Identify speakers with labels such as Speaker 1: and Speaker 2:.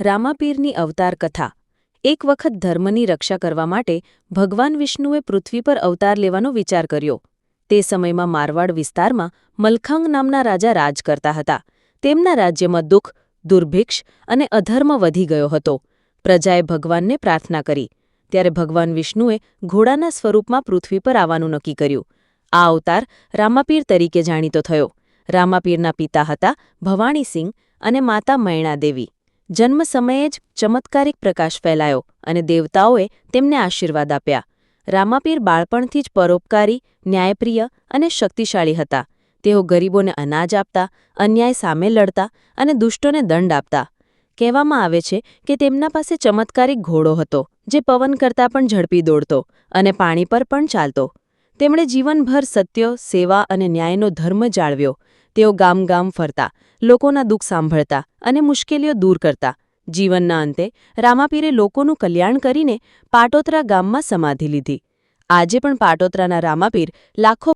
Speaker 1: રામાપીરની અવતાર કથા. એક વખત ધર્મની રક્ષા કરવા માટે ભગવાન વિષ્ણુએ પૃથ્વી પર અવતાર લેવાનો વિચાર કર્યો. તે સમયમાં મારવાડ વિસ્તારમાં મલખંગ નામના રાજા રાજ કરતા હતા. તેમના રાજ્યમાં દુઃખ, દુર્ભિક્ષ અને અધર્મ વધી ગયો હતો. પ્રજાએ ભગવાનને પ્રાર્થના કરી. ત્યારે ભગવાન વિષ્ણુએ ઘોડાના સ્વરૂપમાં પૃથ્વી પર આવવાનું નક્કી કર્યું. આ અવતાર રામાપીર તરીકે જાણીતો થયો. રામાપીરના પિતા હતા ભવાણીસિંહ અને માતા મૈણાદેવી જન્મ સમયે જ ચમત્કારિક પ્રકાશ ફેલાયો અને દેવતાઓએ તેમને આશીર્વાદ આપ્યા. રામાપીર બાળપણથી જ પરોપકારી, ન્યાયપ્રિય અને શક્તિશાળી હતા. તેઓ ગરીબોને અનાજ આપતા, અન્યાય સામે લડતા અને દુષ્ટોને દંડ આપતા. કહેવામાં આવે છે કે તેમના પાસે ચમત્કારિક ઘોડો હતો, જે પવન કરતાં પણ ઝડપી દોડતો અને પાણી પર પણ ચાલતો. તેમણે જીવનભર સત્ય, સેવા અને ન્યાયનો ધર્મ જાળવ્યો તેઓ ગામ ગામ ફરતા, લોકોના દુઃખ સાંભળતા અને મુશ્કેલીઓ દૂર કરતા. જીવનના અંતે રામાપીરે લોકોનું કલ્યાણ કરીને પાટોતરા ગામમાં સમાધિ લીધી. આજે પણ પાટોતરાના રામાપીર લાખો